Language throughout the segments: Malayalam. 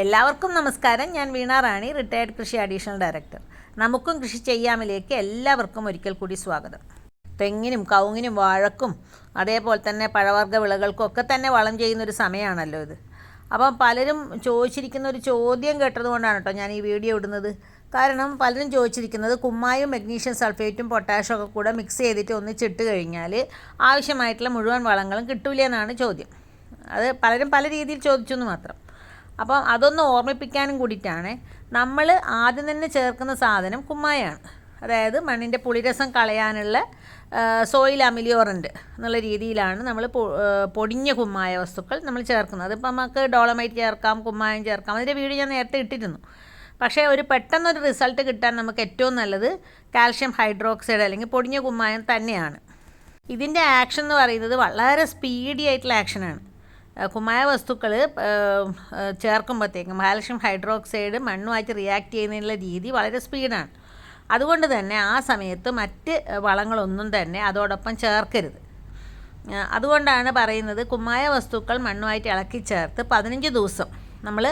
എല്ലാവർക്കും നമസ്കാരം. ഞാൻ വീണ റാണി റിട്ടയർഡ് കൃഷി അഡീഷണൽ ഡയറക്ടർ നമുക്കും കൃഷി ചെയ്യാമിലേക്ക് എല്ലാവർക്കും ഒരിക്കൽ കൂടി സ്വാഗതം. തെങ്ങിനും കവുങ്ങിനും വാഴക്കും അതേപോലെ തന്നെ പഴവർഗ വിളകൾക്കും ഒക്കെ തന്നെ വളം ചെയ്യുന്നൊരു സമയമാണല്ലോ ഇത്. അപ്പം പലരും ചോദിച്ചിരിക്കുന്ന ഒരു ചോദ്യം കേട്ടതുകൊണ്ടാണ് കേട്ടോ ഞാൻ ഈ വീഡിയോ ഇടുന്നത്. കാരണം പലരും ചോദിച്ചിരിക്കുന്നത് കുമ്മായും മഗ്നീഷ്യം സൾഫേറ്റും പൊട്ടാഷ്യം ഒക്കെ കൂടെ മിക്സ് ചെയ്തിട്ട് ഒന്നിച്ചിട്ട് കഴിഞ്ഞാൽ ആവശ്യമായിട്ടുള്ള മുഴുവൻ വളങ്ങളും കിട്ടൂലേ എന്നാണ് ചോദ്യം. അത് പലരും പല രീതിയിൽ ചോദിച്ചു എന്ന് മാത്രം. അപ്പം അതൊന്ന് ഓർമ്മിപ്പിക്കാനും കൂടിയിട്ടാണ്. നമ്മൾ ആദ്യം തന്നെ ചേർക്കുന്ന സാധനം കുമ്മായാണ്. അതായത് മണ്ണിന്റെ പുളിരസം കളയാനുള്ള സോയിൽ അമിലിയോറന്റ് എന്നുള്ള രീതിയിലാണ് നമ്മൾ പൊടിഞ്ഞ കുമ്മായ വസ്തുക്കൾ നമ്മൾ ചേർക്കുന്നത്. അതിപ്പോൾ നമുക്ക് ഡോളമൈറ്റ് ചേർക്കാം കുമ്മായം ചേർക്കാം. അതിന്റെ വീട് ഞാൻ നേരത്തെ ഇട്ടിരുന്നു. പക്ഷേ ഒരു പെട്ടെന്നൊരു റിസൾട്ട് കിട്ടാൻ നമുക്ക് ഏറ്റവും നല്ലത് കാൽഷ്യം ഹൈഡ്രോക്സൈഡ് അല്ലെങ്കിൽ പൊടിഞ്ഞ കുമ്മായം തന്നെയാണ്. ഇതിന്റെ ആക്ഷൻ എന്ന് പറയുന്നത് വളരെ സ്പീഡി ആയിട്ടുള്ള ആക്ഷനാണ്. കുമ്മായ വസ്തുക്കൾ ചേർക്കുമ്പോഴത്തേക്കും കാൽഷ്യം ഹൈഡ്രോക്സൈഡ് മണ്ണുമായിട്ട് റിയാക്ട് ചെയ്യുന്നതിനുള്ള രീതി വളരെ സ്പീഡാണ്. അതുകൊണ്ട് തന്നെ ആ സമയത്ത് മറ്റ് വളങ്ങളൊന്നും തന്നെ അതോടൊപ്പം ചേർക്കരുത്. അതുകൊണ്ടാണ് പറയുന്നത് കുമ്മായ വസ്തുക്കൾ മണ്ണുമായിട്ട് ഇളക്കി ചേർത്ത് പതിനഞ്ച് ദിവസം നമ്മൾ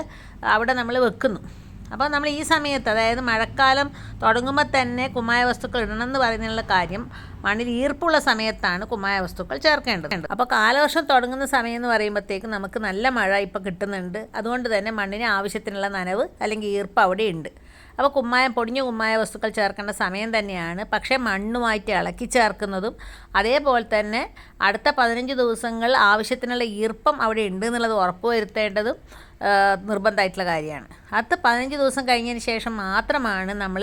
അവിടെ നമ്മൾ വെക്കുന്നു. അപ്പോൾ നമ്മൾ ഈ സമയത്ത് അതായത് മഴക്കാലം തുടങ്ങുമ്പോൾ തന്നെ കുമ്മായ വസ്തുക്കൾ ഇടണം എന്ന് പറയുന്നതിനുള്ള കാര്യം മണ്ണിൽ ഈർപ്പുള്ള സമയത്താണ് കുമ്മായ വസ്തുക്കൾ ചേർക്കേണ്ടത്. അപ്പോൾ കാലവർഷം തുടങ്ങുന്ന സമയം എന്ന് പറയുമ്പോഴത്തേക്ക് നമുക്ക് നല്ല മഴ ഇപ്പോൾ കിട്ടുന്നുണ്ട്. അതുകൊണ്ട് തന്നെ മണ്ണിന് ആവശ്യത്തിനുള്ള നനവ് അല്ലെങ്കിൽ ഈർപ്പ് അവിടെ ഉണ്ട് അപ്പോൾ കുമ്മായം പൊടിഞ്ഞ കുമ്മായ വസ്തുക്കൾ ചേർക്കേണ്ട സമയം തന്നെയാണ്. പക്ഷേ മണ്ണുമായിട്ട് ഇളക്കി ചേർക്കുന്നതും അതേപോലെ തന്നെ അടുത്ത പതിനഞ്ച് ദിവസങ്ങൾ ആവശ്യത്തിനുള്ള ഈർപ്പം അവിടെ ഉണ്ട് എന്നുള്ളത് ഉറപ്പുവരുത്തേണ്ടതും നിർബന്ധമായിട്ടുള്ള കാര്യമാണ്. അത് പതിനഞ്ച് ദിവസം കഴിഞ്ഞതിന് ശേഷം മാത്രമാണ് നമ്മൾ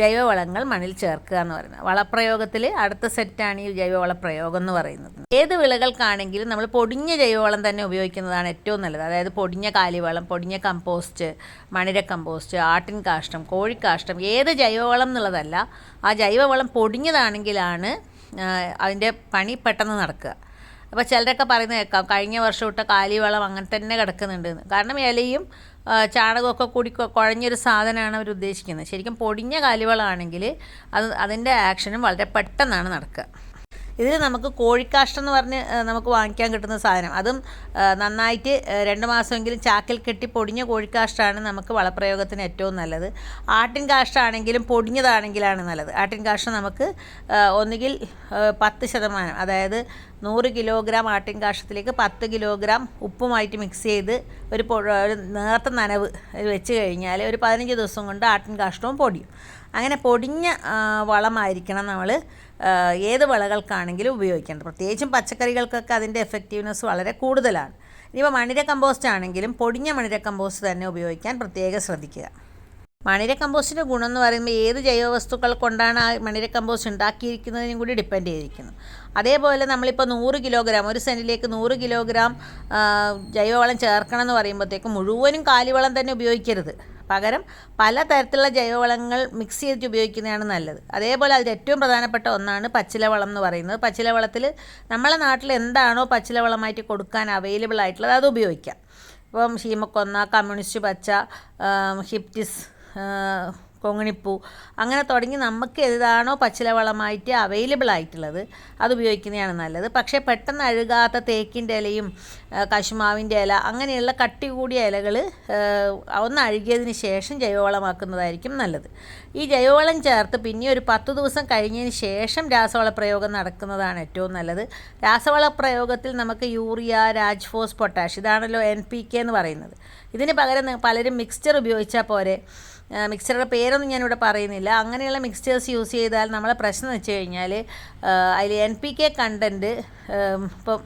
ജൈവവളങ്ങൾ മണ്ണിൽ ചേർക്കുക എന്ന് പറയുന്നത്. വളപ്രയോഗത്തിൽ അടുത്ത സെറ്റാണ് ഈ ജൈവവള പ്രയോഗം എന്ന് പറയുന്നത്. ഏത് വിളകൾക്കാണെങ്കിലും നമ്മൾ പൊടിഞ്ഞ ജൈവവളം തന്നെ ഉപയോഗിക്കുന്നതാണ് ഏറ്റവും നല്ലത്. അതായത് പൊടിഞ്ഞ കാലിവളം പൊടിഞ്ഞ കമ്പോസ്റ്റ് മണിര കമ്പോസ്റ്റ് ആട്ടിൻ കാഷ്ടം കോഴിക്കാഷ്ടം ഏത് ജൈവവളം എന്നുള്ളതല്ല ആ ജൈവവളം പൊടിഞ്ഞതാണെങ്കിലാണ് അതിന്റെ പണി പെട്ടെന്ന് നടക്കുക. അപ്പോൾ ചിലരൊക്കെ പറയുന്നത് കേൾക്കാം. കഴിഞ്ഞ വർഷം ഇട്ട കാലിവളം അങ്ങനെ തന്നെ കിടക്കുന്നുണ്ട് കാരണം ഇലയും ചാണകമൊക്കെ കൂടി കുഴഞ്ഞൊരു സാധനമാണ് അവർ ഉദ്ദേശിക്കുന്നത്. ശരിക്കും പൊടിഞ്ഞ കാലിവളമാണെങ്കിൽ അത് അതിന്റെ ആക്ഷനും വളരെ പെട്ടെന്നാണ് നടക്കുക. ഇതിൽ നമുക്ക് കോഴിക്കാഷ്ടം എന്ന് പറഞ്ഞ് നമുക്ക് വാങ്ങിക്കാൻ കിട്ടുന്ന സാധനം. അതും നന്നായിട്ട് രണ്ട് മാസമെങ്കിലും ചാക്കിൽ കെട്ടി പൊടിഞ്ഞ കോഴിക്കാഷ്ടമാണ് നമുക്ക് വളപ്രയോഗത്തിന് ഏറ്റവും നല്ലത്. ആട്ടിൻ കാഷ്ടമാണെങ്കിലും പൊടിഞ്ഞതാണെങ്കിലാണ് നല്ലത്. ആട്ടിൻ കാഷ്ടം നമുക്ക് ഒന്നുകിൽ പത്ത് ശതമാനം അതായത് നൂറ് കിലോഗ്രാം ആട്ടിൻ കാഷ്ടത്തിലേക്ക് പത്ത് കിലോഗ്രാം ഉപ്പുമായിട്ട് മിക്സ് ചെയ്ത് ഒരു ഒരു നേർത്ത നനവ് വെച്ച് കഴിഞ്ഞാൽ ഒരു പതിനഞ്ച് ദിവസം കൊണ്ട് ആട്ടിൻ കാഷ്ടവും പൊടിയും. അങ്ങനെ പൊടിഞ്ഞ വളമായിരിക്കണം നമ്മൾ ഏത് വിളകൾക്കാണെങ്കിലും ഉപയോഗിക്കേണ്ടത്. പ്രത്യേകിച്ചും പച്ചക്കറികൾക്കൊക്കെ അതിന്റെ എഫക്റ്റീവ്നെസ് വളരെ കൂടുതലാണ്. ഇനിയിപ്പോൾ മണിര കമ്പോസ്റ്റ് ആണെങ്കിലും പൊടിഞ്ഞ മണിര കമ്പോസ്റ്റ് തന്നെ ഉപയോഗിക്കാൻ പ്രത്യേകം ശ്രദ്ധിക്കുക. മണിര കമ്പോസ്റ്റിന്റെ ഗുണം എന്ന് പറയുമ്പോൾ ഏത് ജൈവവസ്തുക്കൾ കൊണ്ടാണ് ആ മണിര കമ്പോസ്റ്റ് ഉണ്ടാക്കിയിരിക്കുന്നതിനും കൂടി ഡിപ്പെൻഡ് ചെയ്തിരിക്കുന്നു. അതേപോലെ നമ്മളിപ്പോൾ നൂറ് കിലോഗ്രാം ഒരു സെന്റിലേക്ക് നൂറ് കിലോഗ്രാം ജൈവവളം ചേർക്കണം എന്ന് പറയുമ്പോഴത്തേക്കും മുഴുവനും കാലിവളം തന്നെ ഉപയോഗിക്കരുത്. പകരം പലതരത്തിലുള്ള ജൈവവളങ്ങൾ മിക്സ് ചെയ്തിട്ട് ഉപയോഗിക്കുന്നതാണ് നല്ലത്. അതേപോലെ അതിൽ ഏറ്റവും പ്രധാനപ്പെട്ട ഒന്നാണ് പച്ചിലവളം എന്ന് പറയുന്നത്. പച്ചിലവളത്തിൽ നമ്മളെ നാട്ടിൽ എന്താണോ പച്ചിലവളമായിട്ട് കൊടുക്കാൻ അവൈലബിൾ ആയിട്ടുള്ളത് അത് ഉപയോഗിക്കാം. ഇപ്പം ഷീമക്കൊന്ന കമ്മ്യൂണിസ്റ്റ് പച്ച ഹിപ്റ്റിസ് കൊങ്ങിണിപ്പൂ. അങ്ങനെ തുടങ്ങി നമുക്ക് ഏതാണോ പച്ചിലവളമായിട്ട് അവൈലബിൾ ആയിട്ടുള്ളത് അത് ഉപയോഗിക്കുന്നതാണ് നല്ലത്. പക്ഷേ പെട്ടെന്ന് അഴുകാത്ത തേക്കിന്റെ ഇലയും കശുമാവിന്റെ ഇല അങ്ങനെയുള്ള കട്ടി കൂടിയ ഇലകൾ ഒന്ന് അഴുകിയതിന് ശേഷം ജൈവവളമാക്കുന്നതായിരിക്കും നല്ലത്. ഈ ജൈവവളം ചേർത്ത് പിന്നെ ഒരു പത്ത് ദിവസം കഴിഞ്ഞതിന് ശേഷം രാസവള പ്രയോഗം നടക്കുന്നതാണ് ഏറ്റവും നല്ലത്. രാസവള പ്രയോഗത്തിൽ നമുക്ക് യൂറിയ രാജ്ഫോസ് പൊട്ടാഷ് ഇതാണല്ലോ എൻ പി കെ എന്ന് പറയുന്നത്. ഇതിന് പകരം പലരും മിക്സ്ചർ ഉപയോഗിച്ചാൽ പോരെ. മിക്സറുടെ പേരൊന്നും ഞാനിവിടെ പറയുന്നില്ല. അങ്ങനെയുള്ള മിക്സ്ചേഴ്സ് യൂസ് ചെയ്താൽ നമ്മളെ പ്രശ്നം വെച്ച് കഴിഞ്ഞാൽ അതിൽ എൻ പി കെ കണ്ടന്റ് ഇപ്പം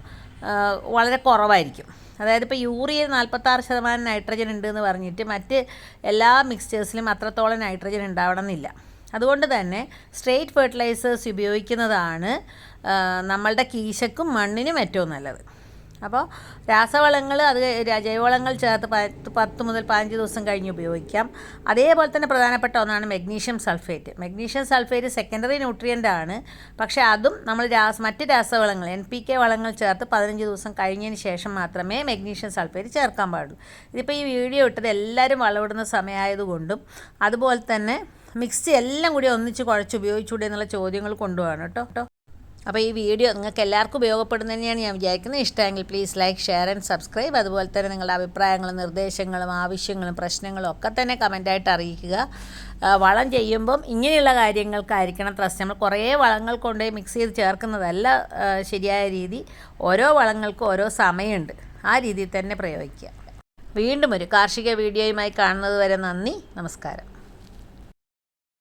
വളരെ കുറവായിരിക്കും. അതായത് ഇപ്പോൾ യൂറിയ നാൽപ്പത്താറ് ശതമാനം നൈട്രജൻ ഉണ്ട് എന്ന് പറഞ്ഞിട്ട് മറ്റ് എല്ലാ മിക്സ്ചേഴ്സിലും അത്രത്തോളം നൈട്രജൻ ഉണ്ടാവണം എന്നില്ല. അതുകൊണ്ട് തന്നെ സ്ട്രേറ്റ് ഫെർട്ടിലൈസേഴ്സ് ഉപയോഗിക്കുന്നതാണ് നമ്മളുടെ കീശക്കും മണ്ണിനും ഏറ്റവും നല്ലത്. അപ്പോൾ രാസവളങ്ങൾ അത് ജൈവവളങ്ങൾ ചേർത്ത് പത്ത് പത്ത് മുതൽ പതിനഞ്ച് ദിവസം കഴിഞ്ഞ് ഉപയോഗിക്കാം. അതേപോലെ തന്നെ പ്രധാനപ്പെട്ട ഒന്നാണ് magnesium sulphate magnesium sulphate secondary nutrient ആണ്. പക്ഷേ അതും നമ്മൾ രാസ മറ്റ് രാസവളങ്ങൾ എൻ പി കെ വളങ്ങൾ ചേർത്ത് പതിനഞ്ച് ദിവസം കഴിഞ്ഞതിന് ശേഷം മാത്രമേ മെഗ്നീഷ്യം സൾഫേറ്റ് ചേർക്കാൻ പാടുള്ളൂ. ഇതിപ്പോൾ ഈ വീഡിയോ ഇട്ടത് എല്ലാവരും വളവിടുന്ന സമയമായതുകൊണ്ടും അതുപോലെ തന്നെ മിക്സി എല്ലാം കൂടി ഒന്നിച്ച് കുഴച്ച് ഉപയോഗിച്ചുകൂടെ എന്നുള്ള ചോദ്യങ്ങൾ കൊണ്ടുപോകണം കേട്ടോ കേട്ടോ. അപ്പോൾ ഈ വീഡിയോ നിങ്ങൾക്ക് എല്ലാവർക്കും ഉപയോഗപ്പെടുന്നതന്നെയാണ് ഞാൻ വിചാരിക്കുന്നത്. ഇഷ്ടമെങ്കിൽ please like share and subscribe അതുപോലെ തന്നെ നിങ്ങളുടെ അഭിപ്രായങ്ങളും നിർദ്ദേശങ്ങളും ആവശ്യങ്ങളും പ്രശ്നങ്ങളും ഒക്കെ തന്നെ കമന്റായിട്ട് അറിയിക്കുക. വളം ചെയ്യുമ്പം ഇങ്ങനെയുള്ള കാര്യങ്ങൾക്കായിരിക്കണം ട്രസ്റ്റ് നമ്മൾ കുറേ വളങ്ങൾ കൊണ്ടുപോയി മിക്സ് ചെയ്ത് ചേർക്കുന്നതല്ല ശരിയായ രീതി. ഓരോ വളങ്ങൾക്കും ഓരോ സമയമുണ്ട്. ആ രീതിയിൽ തന്നെ പ്രയോഗിക്കുക. വീണ്ടും ഒരു കാർഷിക വീഡിയോയുമായി കാണുന്നത് വരെ നന്ദി. നമസ്കാരം.